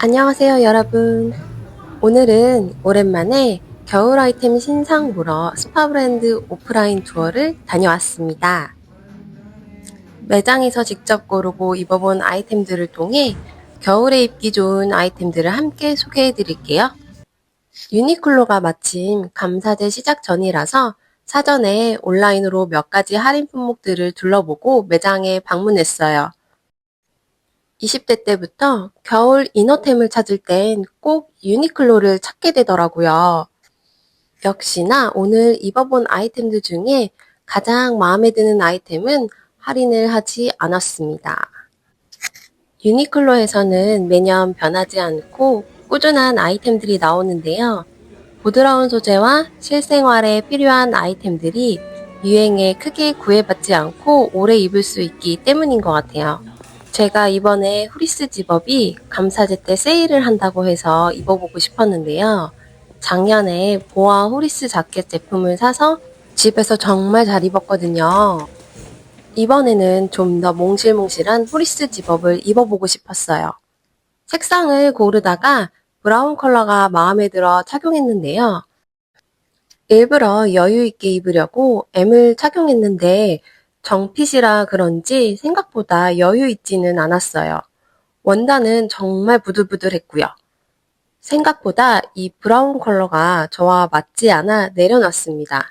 안녕하세요, 여러분. 오늘은 오랜만에 겨울 아이템 신상 보러 스파 브랜드 오프라인 투어를 다녀왔습니다. 매장에서 직접 고르고 입어본 아이템들을 통해 겨울에 입기 좋은 아이템들을 함께 소개해 드릴게요. 유니클로가 마침 감사제 시작 전이라서 사전에 온라인으로 몇 가지 할인 품목들을 둘러보고 매장에 방문했어요. 20대 때부터 겨울 이너템을 찾을 땐 꼭 유니클로를 찾게 되더라고요. 역시나 오늘 입어본 아이템들 중에 가장 마음에 드는 아이템은 할인을 하지 않았습니다. 유니클로에서는 매년 변하지 않고 꾸준한 아이템들이 나오는데요. 부드러운 소재와 실생활에 필요한 아이템들이 유행에 크게 구애받지 않고 오래 입을 수 있기 때문인 것 같아요. 제가 이번에 후리스 집업이 감사제 때 세일을 한다고 해서 입어보고 싶었는데요. 작년에 보아 후리스 자켓 제품을 사서 집에서 정말 잘 입었거든요. 이번에는 좀 더 몽실몽실한 후리스 집업을 입어보고 싶었어요. 색상을 고르다가 브라운 컬러가 마음에 들어 착용했는데요. 일부러 여유 있게 입으려고 M을 착용했는데 정핏이라 그런지 생각보다 여유 있지는 않았어요. 원단은 정말 부들부들했고요. 생각보다 이 브라운 컬러가 저와 맞지 않아 내려놨습니다.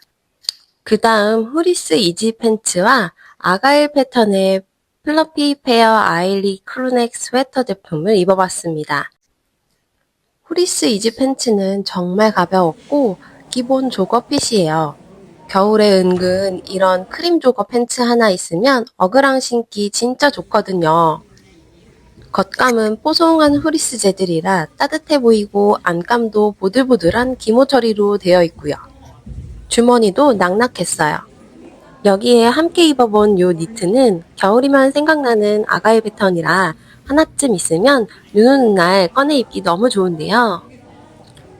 그 다음 후리스 이지 팬츠와 아가일 패턴의 플러피 페어 아일리 크루넥 스웨터 제품을 입어봤습니다. 후리스 이지 팬츠는 정말 가벼웠고 기본 조거 핏이에요. 겨울에 은근 이런 크림 조거 팬츠 하나 있으면 어그랑 신기 진짜 좋거든요. 겉감은 뽀송한 후리스 재질이라 따뜻해 보이고 안감도 보들보들한 기모 처리로 되어 있고요. 주머니도 낙낙했어요. 여기에 함께 입어본 요 니트는 겨울이면 생각나는 아가일 패턴이라 하나쯤 있으면 눈 오는 날 꺼내 입기 너무 좋은데요.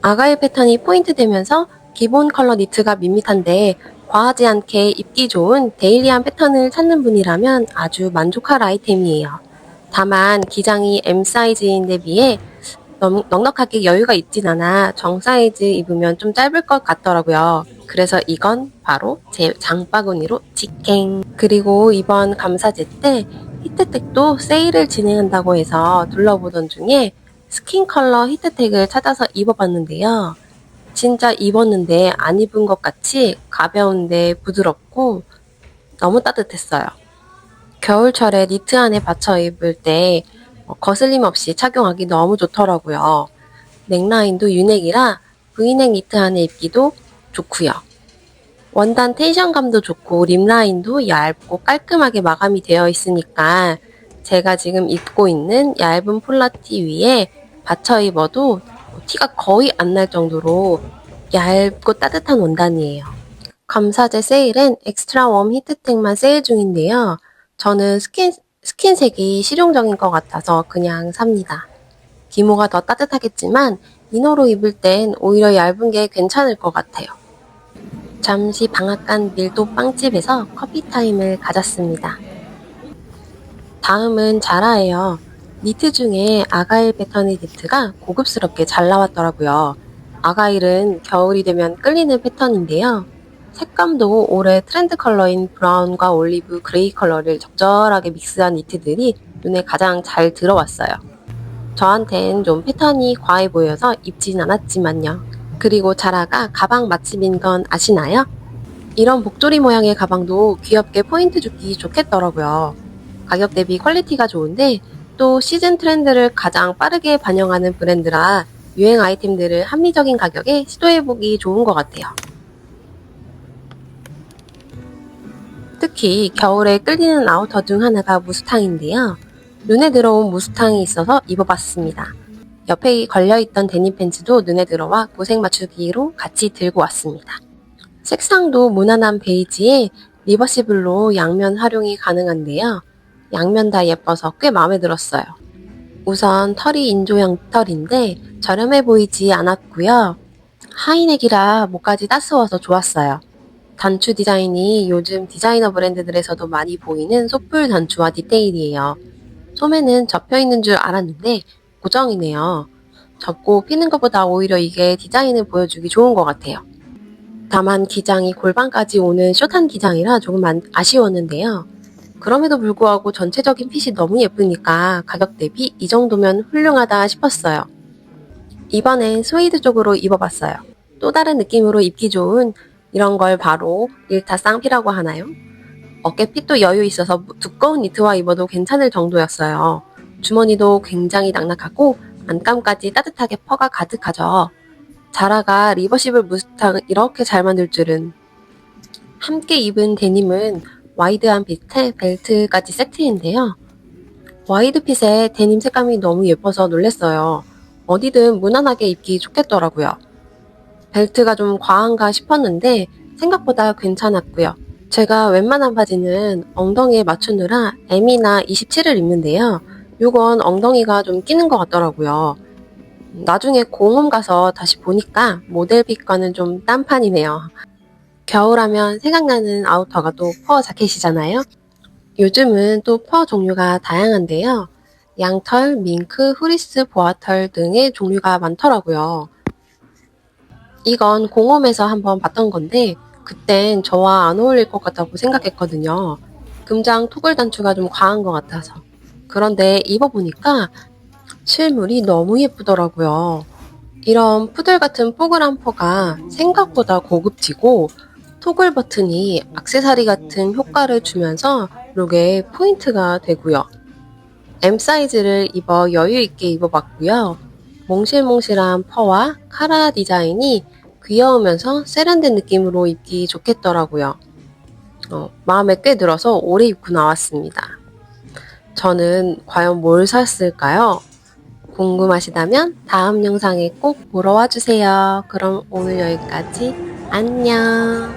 아가일 패턴이 포인트 되면서 기본 컬러 니트가 밋밋한데 과하지 않게 입기 좋은 데일리한 패턴을 찾는 분이라면 아주 만족할 아이템이에요. 다만 기장이 M 사이즈인데 비해 넉넉하게 여유가 있진 않아 정 사이즈 입으면 좀 짧을 것 같더라고요. 그래서 이건 바로 제 장바구니로 직행. 그리고 이번 감사제 때 히트텍도 세일을 진행한다고 해서 둘러보던 중에 스킨 컬러 히트텍을 찾아서 입어봤는데요. 진짜 입었는데 안 입은 것 같이 가벼운데 부드럽고 너무 따뜻했어요. 겨울철에 니트 안에 받쳐 입을 때 어, 거슬림 없이 착용하기 너무 좋더라고요. 넥라인도 유넥이라 V넥 니트 안에 입기도 좋고요. 원단 텐션감도 좋고 립라인도 얇고 깔끔하게 마감이 되어 있으니까 제가 지금 입고 있는 얇은 폴라티 위에 받쳐 입어도 티가 거의 안 날 정도로 얇고 따뜻한 원단이에요. 감사제 세일엔 엑스트라 웜 히트텍만 세일 중인데요. 저는 스킨, 스킨색이 실용적인 것 같아서 그냥 삽니다. 기모가 더 따뜻하겠지만 이너로 입을 땐 오히려 얇은 게 괜찮을 것 같아요. 잠시 방앗간 밀도 빵집에서 커피 타임을 가졌습니다. 다음은 자라예요. 니트 중에 아가일 패턴의 니트가 고급스럽게 잘 나왔더라고요. 아가일은 겨울이 되면 끌리는 패턴인데요. 색감도 올해 트렌드 컬러인 브라운과 올리브 그레이 컬러를 적절하게 믹스한 니트들이 눈에 가장 잘 들어왔어요. 저한텐 좀 패턴이 과해 보여서 입진 않았지만요. 그리고 자라가 가방 맛집인 건 아시나요? 이런 복조리 모양의 가방도 귀엽게 포인트 주기 좋겠더라고요. 가격 대비 퀄리티가 좋은데 또 시즌 트렌드를 가장 빠르게 반영하는 브랜드라 유행 아이템들을 합리적인 가격에 시도해보기 좋은 것 같아요. 특히 겨울에 끌리는 아우터 중 하나가 무스탕인데요. 눈에 들어온 무스탕이 있어서 입어봤습니다. 옆에 걸려있던 데님 팬츠도 눈에 들어와 고색 맞추기로 같이 들고 왔습니다. 색상도 무난한 베이지에 리버시블로 양면 활용이 가능한데요. 양면 다 예뻐서 꽤 마음에 들었어요. 우선 털이 인조형 털인데 저렴해 보이지 않았고요. 하이넥이라 목까지 따스워서 좋았어요. 단추 디자인이 요즘 디자이너 브랜드들에서도 많이 보이는 솥불 단추와 디테일이에요. 소매는 접혀 있는 줄 알았는데 고정이네요. 접고 피는 것보다 오히려 이게 디자인을 보여주기 좋은 것 같아요. 다만 기장이 골반까지 오는 숏한 기장이라 조금 안- 아쉬웠는데요. 그럼에도 불구하고 전체적인 핏이 너무 예쁘니까 가격 대비 이 정도면 훌륭하다 싶었어요. 이번엔 스웨이드 쪽으로 입어봤어요. 또 다른 느낌으로 입기 좋은 이런 걸 바로 일타 쌍피라고 하나요? 어깨 핏도 여유 있어서 두꺼운 니트와 입어도 괜찮을 정도였어요. 주머니도 굉장히 낭낙하고 안감까지 따뜻하게 퍼가 가득하죠. 자라가 리버시블 무스탕 이렇게 잘 만들 줄은. 함께 입은 데님은 와이드한 핏에 벨트까지 세트인데요. 와이드 핏에 데님 색감이 너무 예뻐서 놀랬어요. 어디든 무난하게 입기 좋겠더라고요. 벨트가 좀 과한가 싶었는데 생각보다 괜찮았고요. 제가 웬만한 바지는 엉덩이에 맞추느라 M이나 27을 입는데요. 이건 엉덩이가 좀 끼는 것 같더라고요. 나중에 공홈 가서 다시 보니까 모델핏과는 좀 딴판이네요. 겨울하면 생각나는 아우터가 또 퍼 자켓이잖아요. 요즘은 또 퍼 종류가 다양한데요. 양털, 밍크, 후리스, 보아털 등의 종류가 많더라고요. 이건 공홈에서 한번 봤던 건데 그땐 저와 안 어울릴 것 같다고 생각했거든요. 금장 토글 단추가 좀 과한 것 같아서. 그런데 입어보니까 실물이 너무 예쁘더라고요. 이런 푸들 같은 뽀글한 퍼가 생각보다 고급지고 토글 버튼이 악세사리 같은 효과를 주면서 룩에 포인트가 되고요. M 사이즈를 입어 여유 있게 입어봤고요. 몽실몽실한 퍼와 카라 디자인이 귀여우면서 세련된 느낌으로 입기 좋겠더라고요. 어, 마음에 꽤 들어서 오래 입고 나왔습니다. 저는 과연 뭘 샀을까요? 궁금하시다면 다음 영상에 꼭 보러 와주세요. 그럼 오늘 여기까지 안녕.